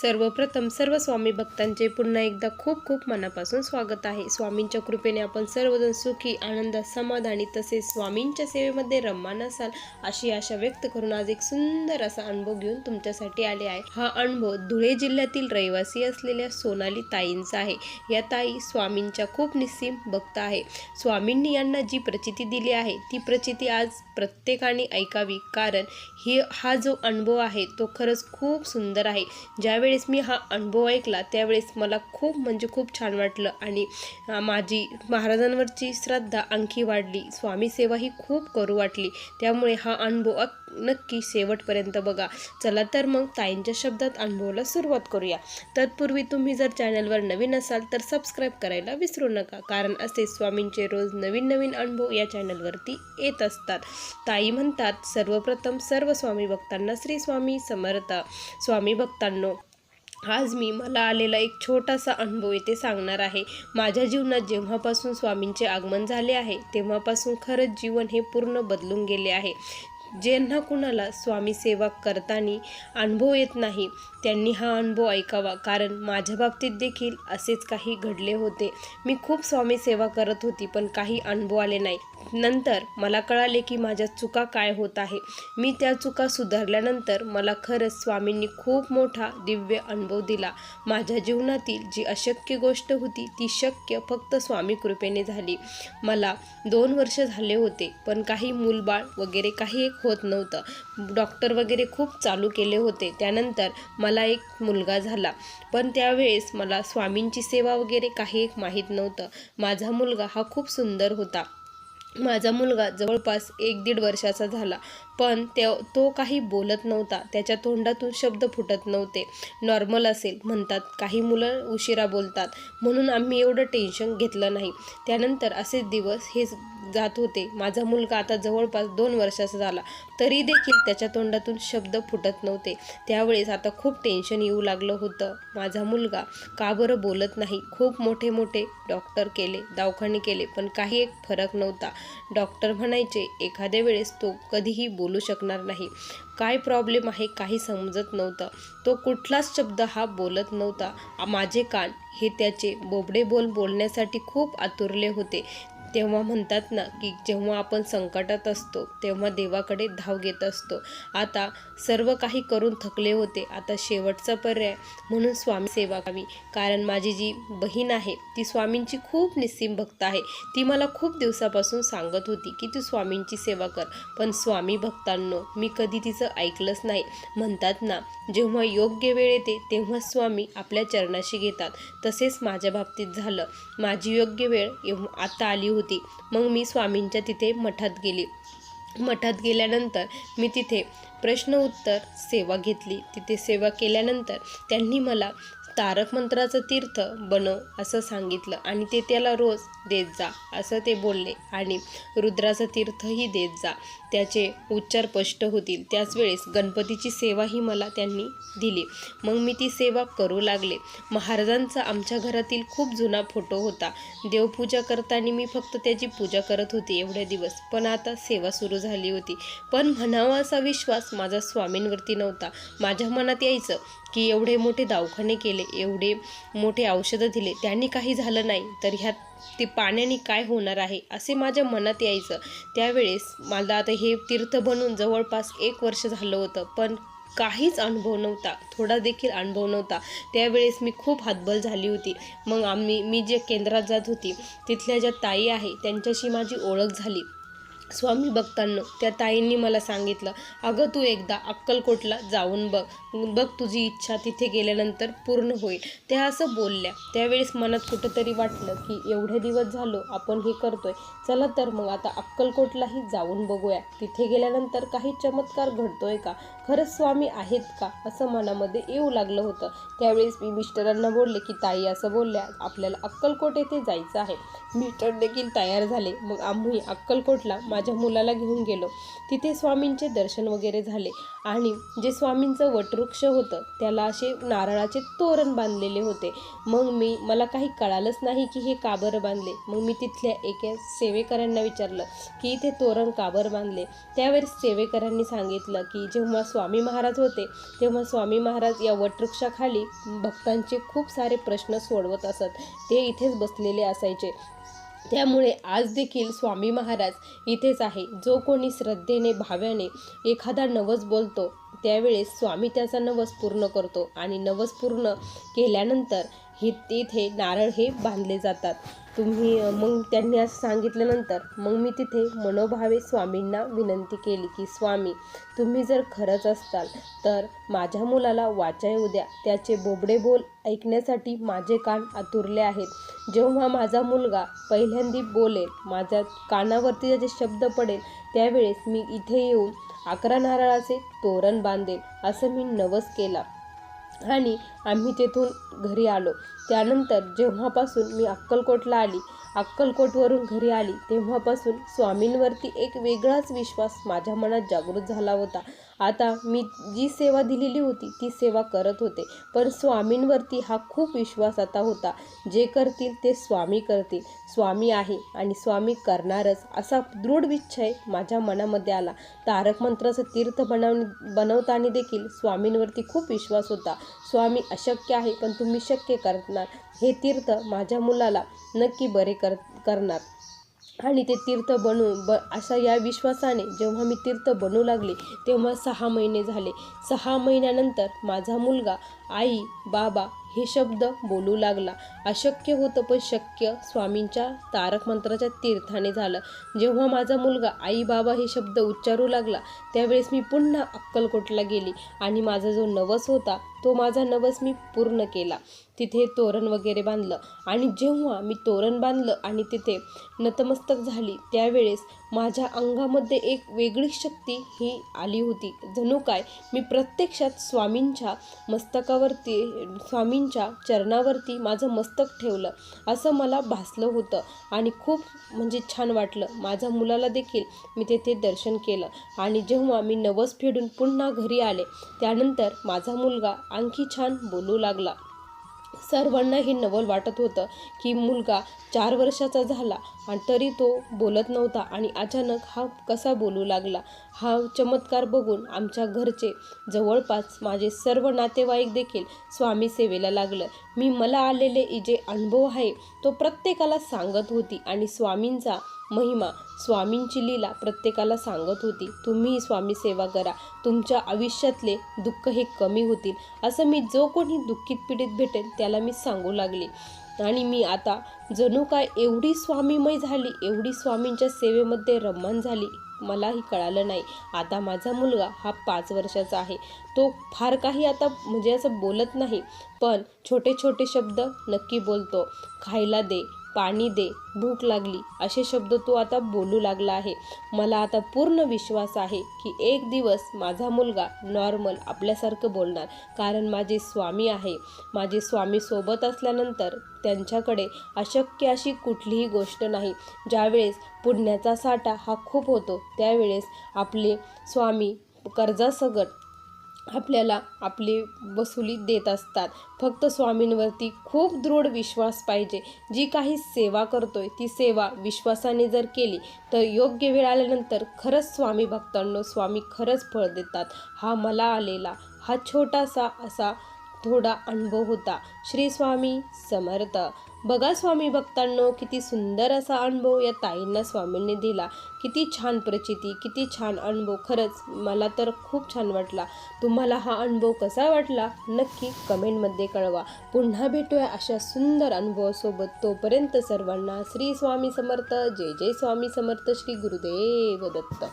सर्वप्रथम सर्व स्वामी भक्तांचे पुन्हा एकदा खूप खूप मनापासून स्वागत आहे. स्वामींच्या कृपेने आपण सर्वजण सुखी आनंदात समाधानी तसेच स्वामींच्या सेवेमध्ये रममान असाल अशी आशा व्यक्त करून आज एक सुंदर असा अनुभव घेऊन तुमच्यासाठी आले आहे. हा अनुभव धुळे जिल्ह्यातील रहिवासी असलेल्या सोनाली ताईंचा आहे. या ताई स्वामींच्या खूप निस्सीम भक्त आहे. स्वामींनी यांना जी प्रचिती दिली आहे ती प्रचिती आज प्रत्येकाने ऐकावी. कारण ही हा जो अनुभव आहे तो खरंच खूप सुंदर आहे. ज्यावेळी ज्यावेळेस मी हा अनुभव ऐकला त्यावेळेस मला खूप म्हणजे खूप छान वाटलं आणि माझी महाराजांवरची श्रद्धा आणखी वाढली. स्वामी सेवा ही खूप करू वाटली. त्यामुळे हा अनुभव नक्की शेवटपर्यंत बघा. चला तर मग ताईंच्या शब्दात अनुभवाला सुरुवात करूया. तत्पूर्वी तुम्ही जर चॅनलवर नवीन असाल तर सबस्क्राईब करायला विसरू नका कारण असे स्वामींचे रोज नवीन नवीन अनुभव या चॅनलवरती येत असतात. ताई म्हणतात सर्वप्रथम सर्व स्वामी भक्तांना श्री स्वामी समर्थ. स्वामी भक्तांनो आज मी मला आलेला एक छोटासा अनुभव येथे सांगणार आहे. माझ्या जीवनात जेव्हापासून स्वामींचे आगमन झाले आहे तेव्हापासून खरंच जीवन हे पूर्ण बदलून गेले आहे. ज्यांना कुणाला स्वामी सेवा करताना अनुभव येत नाही त्यांनी हा अनुभव ऐकावा. कारण माझ्या बाबतीत देखील असेच काही घडले होते. मी खूप स्वामी सेवा करत होती पण काही अनुभव आले नाही नंतर मला कळाले की माझ्या चुका काय होत आहे. मी त्या चुका सुधारल्यानंतर मला खरंच स्वामींनी खूप मोठा दिव्य अनुभव दिला. माझ्या जीवनातील जी अशक्य गोष्ट होती ती शक्य फक्त स्वामी कृपेने झाली. मला दोन वर्ष झाले होते पण काही मूलबाळ वगैरे काही एक होत नव्हतं. डॉक्टर वगैरे खूप चालू केले होते. त्यानंतर मला एक मुलगा झाला. पण त्यावेळेस मला स्वामींची सेवा वगैरे काही एक माहीत नव्हतं. माझा मुलगा हा खूप सुंदर होता. माझा मुलगा जवळपास एक दीड वर्षाचा झाला. पण ते तो काही बोलत नव्हता. त्याच्या तोंडातून शब्द फुटत नव्हते. नॉर्मल असेल म्हणतात. काही मुलं उशिरा बोलतात. म्हणून आम्ही एवढं टेन्शन घेतलं नाही. त्यानंतर असेच दिवस हे जात होते. माझा मुलगा आता जवळपास दोन वर्षाचा झाला. तरी देखील त्याच्या तोंडातून शब्द फुटत नव्हते. त्यावेळेस आता खूप टेन्शन येऊ लागलं होतं. माझा मुलगा का बरं बोलत नाही? खूप मोठे मोठे डॉक्टर केले दवाखाने केले पण काही एक फरक नव्हता. डॉक्टर म्हणायचे एखाद्या वेळेस तो कधीही बोलू शकणार नाही. काय प्रॉब्लेम आहे काही समजत नव्हतं. तो कुठलाच शब्द हा बोलत नव्हता. माझे कान हे त्याचे बोबडे बोल बोलण्यासाठी खूप आतुरले होते. तेव्हा म्हणतात ना की जेव्हा आपण संकटात असतो तेव्हा देवाकडे धाव घेत असतो. आता सर्व काही करून थकले होते. आता शेवटचा पर्याय म्हणून स्वामी सेवा करावी. कारण माझी जी बहीण आहे ती स्वामींची खूप निस्सीम भक्त आहे. ती मला खूप दिवसापासून सांगत होती की तू स्वामींची सेवा कर. पण स्वामी भक्तांनो मी कधी तिचं ऐकलंच नाही. म्हणतात ना जेव्हा योग्य वेळ येते तेव्हा स्वामी आपल्या चरणाशी घेतात. तसेच माझ्या बाबतीत झालं. माझी योग्य वेळ आता आली होती. मग मी स्वामींच्या तिथे मठात गेली. मठात गेल्यानंतर मी तिथे प्रश्न उत्तर सेवा घेतली. तिथे सेवा केल्यानंतर त्यांनी मला तारक मंत्राचं तीर्थ बनव असं सांगितलं आणि ते त्याला रोज देत जा असं ते बोलले आणि रुद्राचं तीर्थही देत जा. त्याचे उच्चार स्पष्ट होतील. त्याच वेळेस गणपतीची सेवाही मला त्यांनी दिली. मग मी ती सेवा करू लागले. महाराजांचा आमच्या घरातील खूप जुना फोटो होता. देवपूजा करताना मी फक्त त्याची पूजा करत होती एवढे दिवस. पण आता सेवा सुरू झाली होती. पण म्हणावा असा विश्वास माझा स्वामींवरती नव्हता. माझ्या मनात यायचं की एवढे मोठे दवाखाने केले एवढे मोठे औषधं दिले. त्यांनी काही झालं नाही. तर ह्यात ते पाण्याने काय होणार आहे असे माझ्या मनात यायचं. त्यावेळेस मला आता हे तीर्थ बनून जवळपास एक वर्ष झालं होतं पण काहीच अनुभव नव्हता. थोडा देखील अनुभव नव्हता. त्यावेळेस मी खूप हातबल झाली होती. मग आम्ही मी जे केंद्रात जात होती तिथल्या ज्या ताई आहे त्यांच्याशी माझी ओळख झाली. स्वामी भक्तांनो त्या ताईंनी मला सांगितलं अगं तू एकदा अक्कलकोटला जाऊन बघ. बघ तुझी इच्छा तिथे गेल्यानंतर पूर्ण होईल. त्या असं बोलल्या. त्यावेळेस मनात कुठंतरी वाटलं की एवढे दिवस झालो आपण हे करतोय. चला तर मग आता अक्कलकोटलाही जाऊन बघूया. तिथे गेल्यानंतर काही चमत्कार घडतोय का? खरंच स्वामी आहेत का? असं मनामध्ये येऊ लागलं होतं. त्यावेळेस मी मिस्टरांना बोलले की ताई असं बोलल्या आपल्याला अक्कलकोट येथे जायचं आहे. मिस्टर देखील तयार झाले. मग आम्ही अक्कलकोटला माझ्या मुलाला घेऊन गेलो. तिथे स्वामींचे दर्शन वगैरे झाले आणि जे स्वामींचं वटवृक्ष होतं त्याला असे नारळाचे तोरण बांधलेले होते. मग मी मला काही कळालंच नाही की हे काबर बांधले. मग मी तिथल्या एका सेवेकरांना विचारलं की इथे तोरण काबर बांधले? त्यावेळेस सेवेकरांनी सांगितलं की जेव्हा स्वामी महाराज होते तेव्हा स्वामी महाराज या वटवृक्षाखाली भक्तांचे खूप सारे प्रश्न सोडवत असत. ते इथेच बसलेले असायचे. त्यामुळे आज देखील स्वामी महाराज इथेच आहे. जो कोणी श्रद्धेने भाव्याने एखादा नवस बोलतो त्यावेळेस स्वामी त्याचा नवस पूर्ण करतो आणि नवस पूर्ण केल्यानंतर हे तिथे नारळ हे बांधले जातात. तुम्ही मग त्यांनी असं सांगितल्यानंतर मग मी तिथे मनोभावे स्वामींना विनंती केली की स्वामी तुम्ही जर खरंच असताल तर माझ्या मुलाला वाचा येऊ द्या त्याचे बोबडे बोल ऐकण्यासाठी माझे कान आतुरले आहेत. जेव्हा माझा मुलगा पहिल्यांदी बोलेल माझ्या कानावरती त्याचे शब्द पडेल त्यावेळेस मी इथे येऊन अकरा नारळाचे तोरण बांधेल असं मी नवस केला. आणि आम्ही तेथून घरी आलो. त्यानंतर जेव्हापासून मी अक्कलकोटला आली अक्कलकोटवरून घरी आली तेव्हापासून स्वामींवरती एक वेगळाच विश्वास माझ्या मनात जागृत झाला होता. आता मी जी सेवा दिलेली होती ती सेवा करत होते. पण स्वामींवरती हा खूप विश्वास आता होता. जे करतील ते स्वामी करतील. स्वामी आहे आणि स्वामी करणारच असा दृढ विच्छय माझ्या मनामध्ये आला. तारक मंत्राचं तीर्थ बनव बनवताना देखील स्वामींवरती खूप विश्वास होता. स्वामी अशक्य आहे पण तुम्ही शक्य करणार. हे तीर्थ माझ्या मुलाला नक्की बरे कर करणार. आणि ते तीर्थ बनू ब अशा या विश्वासाने जेव्हा मी तीर्थ बनू लागले तेव्हा सहा महिने झाले. सहा महिन्यानंतर माझा मुलगा आई बाबा हे शब्द बोलू लागला. अशक्य होतं पण शक्य. स्वामींच्या तारक मंत्राच्या तीर्थाने झालं. जेव्हा माझा मुलगा आई बाबा हे शब्द उच्चारू लागला त्यावेळेस मी पुन्हा अक्कलकोटला गेली आणि माझा जो नवस होता तो माझा नवस मी पूर्ण केला. तिथे तोरण वगैरे बांधलं आणि जेव्हा मी तोरण बांधलं आणि तिथे नतमस्तक झाली त्यावेळेस माझ्या अंगामध्ये एक वेगळी शक्ती ही आली होती. जणू काय मी प्रत्यक्षात स्वामींच्या मस्तकावरती स्वामीं गुरुजींच्या चरणावरती माझं मस्तक ठेवलं. असं मला भासलं होतं आणि खूप म्हणजे छान वाटलं. माझ्या मुलाला देखील मी तेथे दर्शन केलं आणि जेव्हा मी नवस फेडून पुन्हा घरी आले त्यानंतर माझा मुलगा आणखी छान बोलू लागला. सर्वांना हे नवल वाटत होतं की मुलगा चार वर्षाचा झाला आणि तरी तो बोलत नव्हता आणि अचानक हा कसा बोलू लागला हा चमत्कार बघून आमच्या घरचे जवळपास माझे सर्व नातेवाईक देखील स्वामी सेवेला लागलं. मी मला आलेले जे अनुभव आहे तो प्रत्येकाला सांगत होती आणि स्वामींचा महिमा स्वामींची लीला प्रत्येकाला सांगत होती. तुम्ही स्वामी सेवा करा. तुमच्या आयुष्यातले दुःख हे कमी होतील. असं मी जो कोणी दुःखीत पीडित भेटेल त्याला मी सांगू लागले. आणि मी आता जणू काय एवढी स्वामीमय झाली एवढी स्वामींच्या सेवेमध्ये रममान झाली मलाही कळालं नाही. आता माझा मुलगा हा पाच वर्षाचा आहे. तो फार काही आता म्हणजे असं बोलत नाही पण छोटे छोटे शब्द नक्की बोलतो. खायला दे पाणी दे भूक लागली. असे शब्द तो आता बोलू लागला आहे. मला आता पूर्ण विश्वास आहे की एक दिवस माझा मुलगा नॉर्मल आपल्यासारखं बोलणार. कारण माझे स्वामी आहे. माझे स्वामी सोबत असल्यानंतर त्यांच्याकडे अशक्य अशी कुठलीही गोष्ट नाही. ज्यावेळेस पुण्याचा साठा हा खूप होतो त्यावेळेस आपले स्वामी कर्जासकट आपल्याला आपली वसुली देत असतात. फक्त स्वामींवरती खूप दृढ विश्वास पाहिजे. जी काही सेवा करतोय ती सेवा विश्वासाने जर केली तर योग्य वेळ आल्यानंतर खरंच स्वामी भक्तांनो स्वामी खरंच फळ देतात. हा मला आलेला हा छोटासा असा थोडा अनुभव होता. श्री स्वामी समर्थ. बघा स्वामी भक्तांनो किती सुंदर असा अनुभव या ताईंना स्वामींनी दिला. किती छान प्रचिती किती छान अनुभव. खरंच मला तर खूप छान वाटला. तुम्हाला हा अनुभव कसा वाटला? नक्की कमेंटमध्ये कळवा. पुन्हा भेटूया अशा सुंदर अनुभवासोबत. तोपर्यंत सर्वांना श्री स्वामी समर्थ. जय जय स्वामी समर्थ. श्री गुरुदेव दत्त.